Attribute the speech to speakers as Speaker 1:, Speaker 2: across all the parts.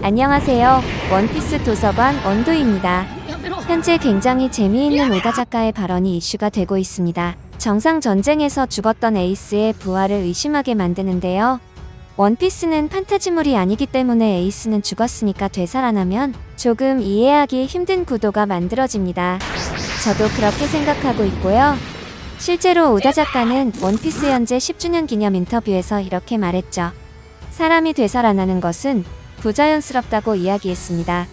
Speaker 1: 안녕하세요. 원피스 도서관 원도입니다. 현재 굉장히 재미있는 오다 작가의 발언이 이슈가 되고 있습니다. 정상 전쟁에서 죽었던 에이스의 부활을 의심하게 만드는데요. 원피스는 판타지물이 아니기 때문에 에이스는 죽었으니까 되살아나면 조금 이해하기 힘든 구도가 만들어집니다. 저도 그렇게 생각하고 있고요. 실제로 오다 작가는 원피스 현재 10주년 기념 인터뷰에서 이렇게 말했죠. 사람이 되살아나는 것은 부자연스럽다고 이야기했습니다.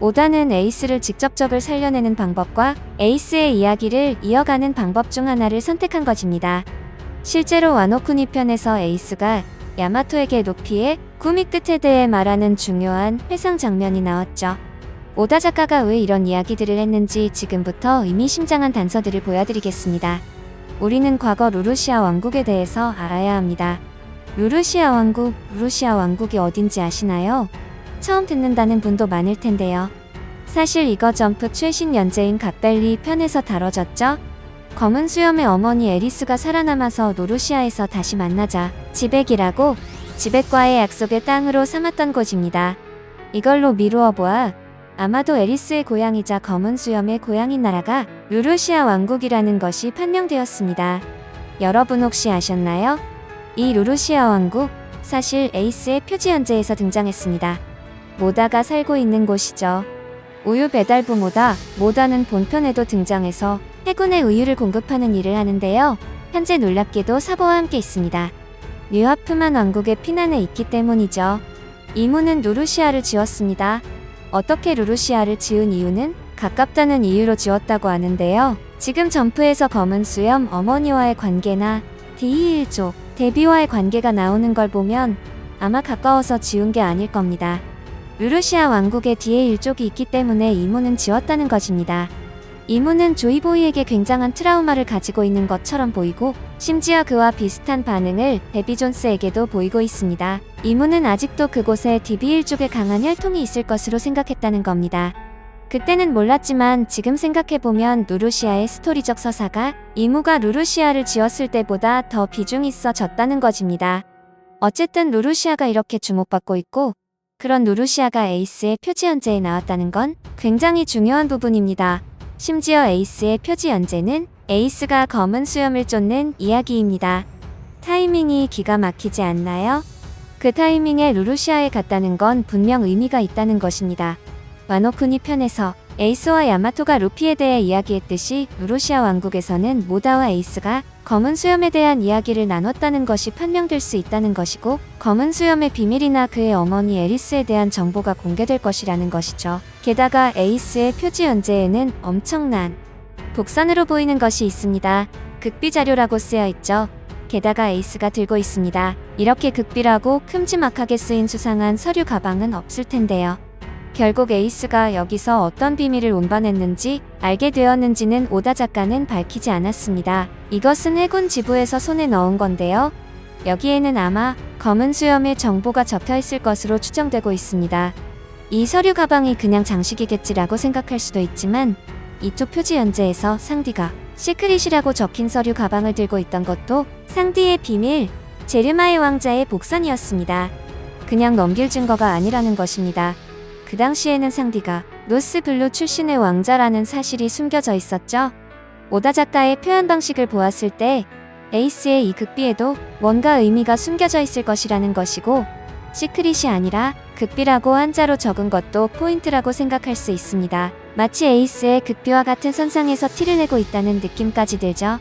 Speaker 1: 오다는 에이스를 직접적을 살려내는 방법과 에이스의 이야기를 이어가는 방법 중 하나를 선택한 것입니다. 실제로 와노쿠니 편에서 에이스가 야마토에게 높이의 구미 끝에 대해 말하는 중요한 회상 장면이 나왔죠. 오다 작가가 왜 이런 이야기들을 했는지 지금부터 의미심장한 단서들을 보여드리겠습니다. 우리는 과거 루루시아 왕국에 대해서 알아야 합니다. 루루시아 왕국, 루루시아 왕국이 어딘지 아시나요? 처음 듣는다는 분도 많을 텐데요. 사실 이거 점프 최신 연재인 갓벨리 편에서 다뤄졌죠? 검은 수염의 어머니 에리스가 살아남아서 루루시아에서 다시 만나자 지백이라고 지백과의 약속의 땅으로 삼았던 곳입니다. 이걸로 미루어 보아 아마도 에리스의 고향이자 검은 수염의 고향인 나라가 루루시아 왕국이라는 것이 판명되었습니다. 여러분 혹시 아셨나요? 이 루루시아 왕국 사실 에이스의 표지 연재에서 등장했습니다. 모다가 살고 있는 곳이죠. 우유 배달부 모다, 모다는 본편에도 등장해서 해군의 우유를 공급하는 일을 하는데요. 현재 놀랍게도 사보와 함께 있습니다. 뉴하프만 왕국의 피난에 있기 때문이죠. 이무는 루루시아를 지었습니다. 어떻게 루루시아를 지은 이유는 가깝다는 이유로 지었다고 하는데요. 지금 점프에서 검은 수염 어머니와의 관계나 D1족 데비와의 관계가 나오는 걸 보면 아마 가까워서 지운 게 아닐 겁니다. 루루시아 왕국에 뒤에 일족이 있기 때문에 이무는 지었다는 것입니다. 이무는 조이보이에게 굉장한 트라우마를 가지고 있는 것처럼 보이고 심지어 그와 비슷한 반응을 데비 존스에게도 보이고 있습니다. 이무는 아직도 그곳에 DB1족의 강한 혈통이 있을 것으로 생각했다는 겁니다. 그때는 몰랐지만 지금 생각해보면 루루시아의 스토리적 서사가 이무가 루루시아를 지었을 때보다 더 비중 있어 졌다는 것입니다. 어쨌든 루루시아가 이렇게 주목받고 있고 그런 루루시아가 에이스의 표지 연재에 나왔다는 건 굉장히 중요한 부분입니다. 심지어 에이스의 표지 연재는 에이스가 검은 수염을 쫓는 이야기입니다. 타이밍이 기가 막히지 않나요? 그 타이밍에 루루시아에 갔다는 건 분명 의미가 있다는 것입니다. 와노쿠니 편에서 에이스와 야마토가 루피에 대해 이야기했듯이 루루시아 왕국에서는 모다와 에이스가 검은 수염에 대한 이야기를 나눴다는 것이 판명될 수 있다는 것이고 검은 수염의 비밀이나 그의 어머니 에리스에 대한 정보가 공개될 것이라는 것이죠. 게다가 에이스의 표지 연재에는 엄청난 복선으로 보이는 것이 있습니다. 극비 자료라고 쓰여 있죠. 게다가 에이스가 들고 있습니다. 이렇게 극비라고 큼지막하게 쓰인 수상한 서류 가방은 없을 텐데요. 결국 에이스가 여기서 어떤 비밀을 운반했는지 알게 되었는지는 오다 작가는 밝히지 않았습니다. 이것은 해군 지부에서 손에 넣은 건데요. 여기에는 아마 검은 수염의 정보가 적혀 있을 것으로 추정되고 있습니다. 이 서류 가방이 그냥 장식이겠지라고 생각할 수도 있지만 이쪽 표지 연재에서 상디가 시크릿이라고 적힌 서류 가방을 들고 있던 것도 상디의 비밀, 제르마의 왕자의 복선이었습니다. 그냥 넘길 증거가 아니라는 것입니다. 그 당시에는 상디가 노스 블루 출신의 왕자라는 사실이 숨겨져 있었죠. 오다 작가의 표현 방식을 보았을 때 에이스의 이 극비에도 뭔가 의미가 숨겨져 있을 것이라는 것이고 시크릿이 아니라 극비라고 한자로 적은 것도 포인트라고 생각할 수 있습니다. 마치 에이스의 극비와 같은 선상에서 티를 내고 있다는 느낌까지 들죠.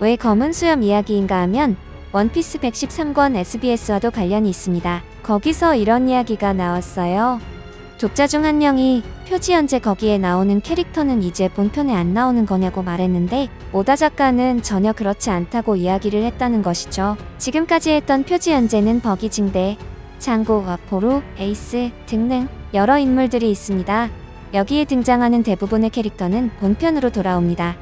Speaker 1: 왜 검은 수염 이야기인가 하면 원피스 113권 SBS와도 관련이 있습니다. 거기서 이런 이야기가 나왔어요. 독자 중 한 명이 표지 연재 거기에 나오는 캐릭터는 이제 본편에 안 나오는 거냐고 말했는데 오다 작가는 전혀 그렇지 않다고 이야기를 했다는 것이죠. 지금까지 했던 표지 연재는 버기 징배, 장고, 와포루, 에이스 등등 여러 인물들이 있습니다. 여기에 등장하는 대부분의 캐릭터는 본편으로 돌아옵니다.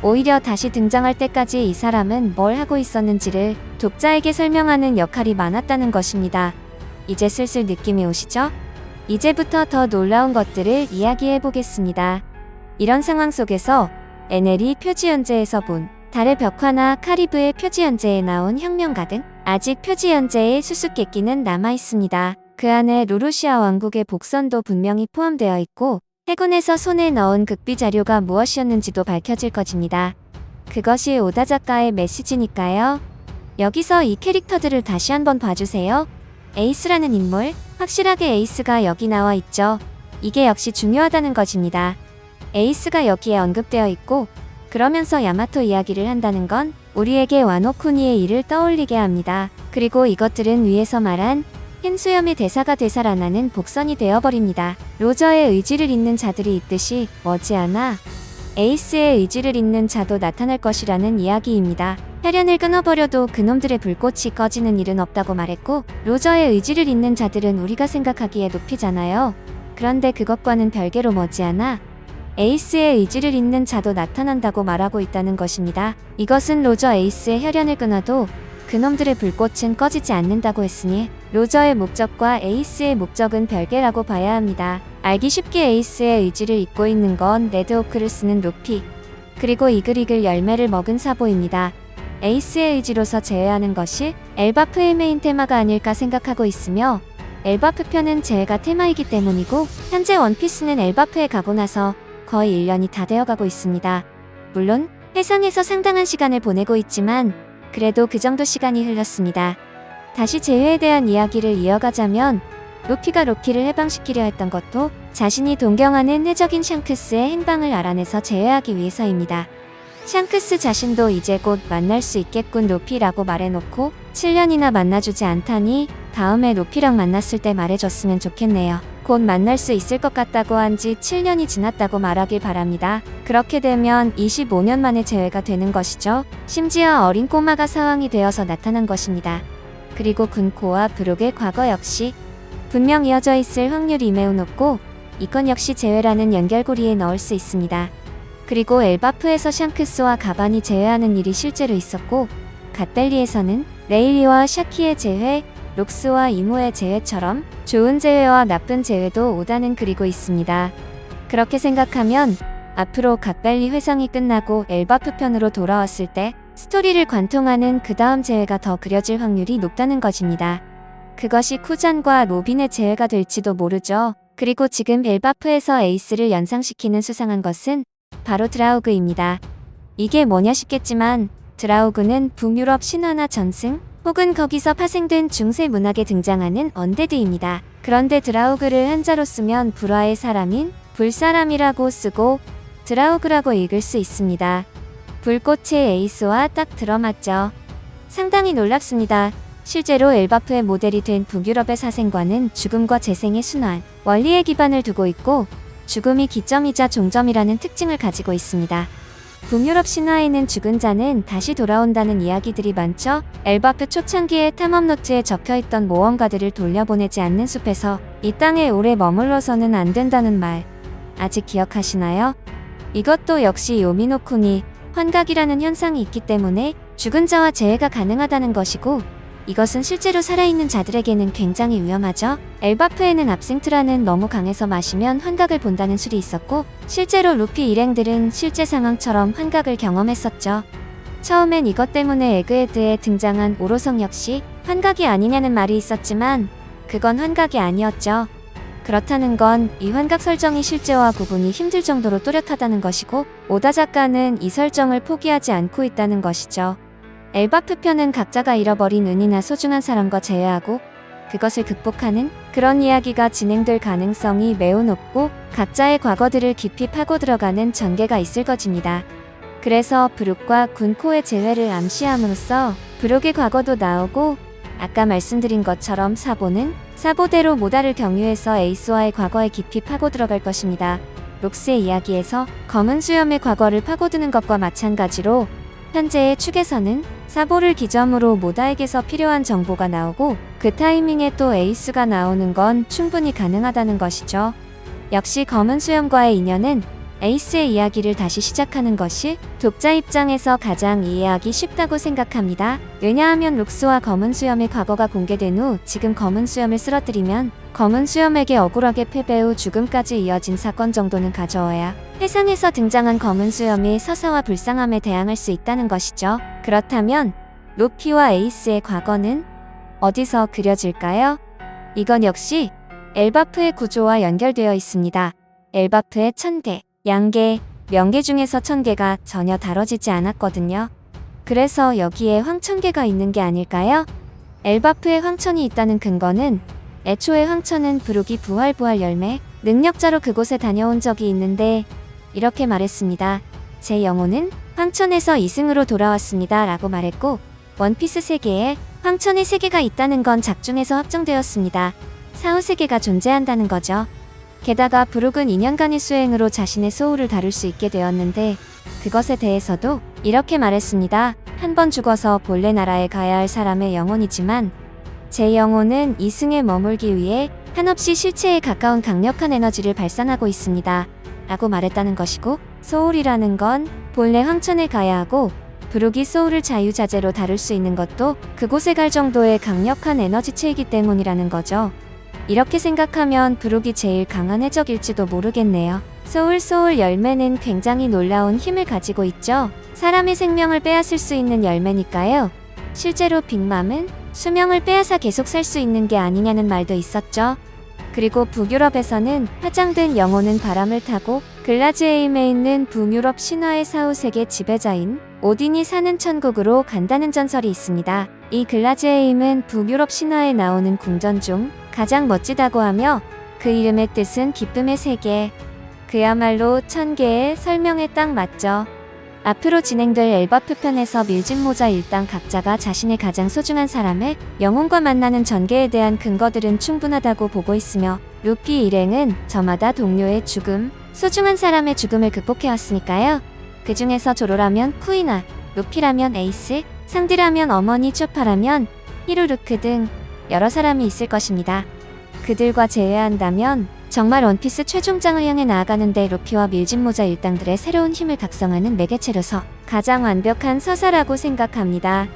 Speaker 1: 오히려 다시 등장할 때까지 이 사람은 뭘 하고 있었는지를 독자에게 설명하는 역할이 많았다는 것입니다. 이제 슬슬 느낌이 오시죠? 이제부터 더 놀라운 것들을 이야기해 보겠습니다. 이런 상황 속에서 에넬이 표지 연재에서 본 달의 벽화나 카리브의 표지 연재에 나온 혁명가 등 아직 표지 연재의 수수께끼는 남아 있습니다. 그 안에 루루시아 왕국의 복선도 분명히 포함되어 있고 해군에서 손에 넣은 극비 자료가 무엇이었는지도 밝혀질 것입니다. 그것이 오다 작가의 메시지니까요. 여기서 이 캐릭터들을 다시 한번 봐주세요. 에이스라는 인물, 확실하게 에이스가 여기 나와 있죠. 이게 역시 중요하다는 것입니다. 에이스가 여기에 언급되어 있고, 그러면서 야마토 이야기를 한다는 건 우리에게 와노쿠니의 일을 떠올리게 합니다. 그리고 이것들은 위에서 말한 흰수염의 대사가 되살아나는 복선이 되어버립니다. 로저의 의지를 잇는 자들이 있듯이 머지않아 에이스의 의지를 잇는 자도 나타날 것이라는 이야기입니다. 혈연을 끊어버려도 그놈들의 불꽃이 꺼지는 일은 없다고 말했고 로저의 의지를 잇는 자들은 우리가 생각하기에 높이잖아요. 그런데 그것과는 별개로 머지않아 에이스의 의지를 잇는 자도 나타난다고 말하고 있다는 것입니다. 이것은 로저 에이스의 혈연을 끊어도 그놈들의 불꽃은 꺼지지 않는다고 했으니 로저의 목적과 에이스의 목적은 별개라고 봐야 합니다. 알기 쉽게 에이스의 의지를 잇고 있는 건 레드오크를 쓰는 루피 그리고 이글이글 열매를 먹은 사보입니다. 에이스의 의지로서 제외하는 것이 엘바프의 메인 테마가 아닐까 생각하고 있으며 엘바프 편은 제외가 테마이기 때문이고 현재 원피스는 엘바프에 가고 나서 거의 1년이 다 되어가고 있습니다. 물론 해상에서 상당한 시간을 보내고 있지만 그래도 그 정도 시간이 흘렀습니다. 다시 제외에 대한 이야기를 이어가자면 루피가 로키를 해방시키려 했던 것도 자신이 동경하는 해적인 샹크스의 행방을 알아내서 제외하기 위해서입니다. 샹크스 자신도 이제 곧 만날 수 있겠군 루피라고 말해놓고 7년이나 만나주지 않다니 다음에 루피랑 만났을 때 말해줬으면 좋겠네요. 곧 만날 수 있을 것 같다고 한 지 7년이 지났다고 말하길 바랍니다. 그렇게 되면 25년 만에 재회가 되는 것이죠. 심지어 어린 꼬마가 사왕이 되어서 나타난 것입니다. 그리고 군코와 브룩의 과거 역시 분명 이어져 있을 확률이 매우 높고 이건 역시 재회라는 연결고리에 넣을 수 있습니다. 그리고 엘바프에서 샹크스와 가반이 재회하는 일이 실제로 있었고 갓벨리에서는 레일리와 샤키의 재회, 록스와 이모의 재회처럼 좋은 재회와 나쁜 재회도 오다는 그리고 있습니다. 그렇게 생각하면 앞으로 갓벨리 회상이 끝나고 엘바프 편으로 돌아왔을 때 스토리를 관통하는 그 다음 재회가 더 그려질 확률이 높다는 것입니다. 그것이 쿠잔과 로빈의 재회가 될지도 모르죠. 그리고 지금 엘바프에서 에이스를 연상시키는 수상한 것은 바로 드라우그입니다. 이게 뭐냐 싶겠지만 드라우그는 북유럽 신화나 전승 혹은 거기서 파생된 중세 문학에 등장하는 언데드입니다. 그런데 드라우그를 한자로 쓰면 불화의 사람인 불사람이라고 쓰고 드라우그라고 읽을 수 있습니다. 불꽃의 에이스와 딱 들어맞죠. 상당히 놀랍습니다. 실제로 엘바프의 모델이 된 북유럽의 사생과는 죽음과 재생의 순환, 원리에 기반을 두고 있고 죽음이 기점이자 종점이라는 특징을 가지고 있습니다. 북유럽 신화에는 죽은 자는 다시 돌아온다는 이야기들이 많죠. 엘바프 초창기에 탐험 노트에 적혀있던 모험가들을 돌려보내지 않는 숲에서 이 땅에 오래 머물러서는 안 된다는 말 아직 기억하시나요? 이것도 역시 요미노쿠니 환각이라는 현상이 있기 때문에 죽은 자와 재해가 가능하다는 것이고 이것은 실제로 살아있는 자들에게는 굉장히 위험하죠. 엘바프에는 압생트라는 너무 강해서 마시면 환각을 본다는 술이 있었고 실제로 루피 일행들은 실제 상황처럼 환각을 경험했었죠. 처음엔 이것 때문에 에그헤드에 등장한 오로성 역시 환각이 아니냐는 말이 있었지만 그건 환각이 아니었죠. 그렇다는 건 이 환각 설정이 실제와 구분이 힘들 정도로 또렷하다는 것이고 오다 작가는 이 설정을 포기하지 않고 있다는 것이죠. 엘바프 편은 각자가 잃어버린 은이나 소중한 사람과 제외하고 그것을 극복하는 그런 이야기가 진행될 가능성이 매우 높고 각자의 과거들을 깊이 파고 들어가는 전개가 있을 것입니다. 그래서 브룩과 군코의 재회를 암시함으로써 브룩의 과거도 나오고 아까 말씀드린 것처럼 사보는 사보대로 모다를 경유해서 에이스와의 과거에 깊이 파고 들어갈 것입니다. 록스의 이야기에서 검은 수염의 과거를 파고드는 것과 마찬가지로 현재의 축에서는 사보를 기점으로 모다에게서 필요한 정보가 나오고 그 타이밍에 또 에이스가 나오는 건 충분히 가능하다는 것이죠. 역시 검은 수염과의 인연은 에이스의 이야기를 다시 시작하는 것이 독자 입장에서 가장 이해하기 쉽다고 생각합니다. 왜냐하면 룩스와 검은 수염의 과거가 공개된 후 지금 검은 수염을 쓰러뜨리면 검은 수염에게 억울하게 패배 후 죽음까지 이어진 사건 정도는 가져와야 해상에서 등장한 검은 수염이 서사와 불쌍함에 대항할 수 있다는 것이죠. 그렇다면 루피와 에이스의 과거는 어디서 그려질까요? 이건 역시 엘바프의 구조와 연결되어 있습니다. 엘바프의 천개, 양개, 명개 중에서 천개가 전혀 다뤄지지 않았거든요. 그래서 여기에 황천개가 있는 게 아닐까요? 엘바프에 황천이 있다는 근거는 애초에 황천은 부르기 부활부활 열매, 능력자로 그곳에 다녀온 적이 있는데 이렇게 말했습니다. 제 영혼은 황천에서 2승으로 돌아왔습니다. 라고 말했고 원피스 세계에 황천의 세계가 있다는 건 작중에서 확정되었습니다. 사후 세계가 존재한다는 거죠. 게다가 브룩은 2년간의 수행으로 자신의 소울을 다룰 수 있게 되었는데 그것에 대해서도 이렇게 말했습니다. 한 번 죽어서 본래 나라에 가야 할 사람의 영혼이지만 제 영혼은 이승에 머물기 위해 한없이 실체에 가까운 강력한 에너지를 발산하고 있습니다. 라고 말했다는 것이고 소울이라는 건 본래 황천에 가야 하고 브룩이 소울을 자유자재로 다룰 수 있는 것도 그곳에 갈 정도의 강력한 에너지체이기 때문이라는 거죠. 이렇게 생각하면 브룩이 제일 강한 해적일지도 모르겠네요. 소울 소울 열매는 굉장히 놀라운 힘을 가지고 있죠. 사람의 생명을 빼앗을 수 있는 열매니까요. 실제로 빅맘은 수명을 빼앗아 계속 살 수 있는 게 아니냐는 말도 있었죠. 그리고 북유럽에서는 화장된 영혼은 바람을 타고 글라즈에임에 있는 북유럽 신화의 사후세계 지배자인 오딘이 사는 천국으로 간다는 전설이 있습니다. 이 글라즈에임은 북유럽 신화에 나오는 궁전 중 가장 멋지다고 하며 그 이름의 뜻은 기쁨의 세계. 그야말로 천 개의 설명에 딱 맞죠. 앞으로 진행될 엘바프 편에서 밀짚 모자 일당 각자가 자신의 가장 소중한 사람의 영혼과 만나는 전개에 대한 근거들은 충분하다고 보고 있으며 루피 일행은 저마다 동료의 죽음, 소중한 사람의 죽음을 극복해왔으니까요. 그 중에서 조로라면 쿠이나, 루피라면 에이스, 상디라면 어머니 초파라면 히루루크 등 여러 사람이 있을 것입니다. 그들과 제외한다면 정말 원피스 최종장을 향해 나아가는데 루피와 밀짚 모자 일당들의 새로운 힘을 각성하는 매개체로서 가장 완벽한 서사라고 생각합니다.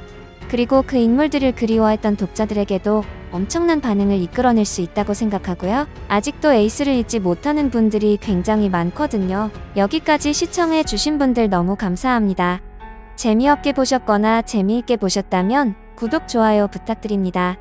Speaker 1: 그리고 그 인물들을 그리워했던 독자들에게도 엄청난 반응을 이끌어낼 수 있다고 생각하고요. 아직도 에이스를 잊지 못하는 분들이 굉장히 많거든요. 여기까지 시청해 주신 분들 너무 감사합니다. 재미없게 보셨거나 재미있게 보셨다면 구독, 좋아요 부탁드립니다.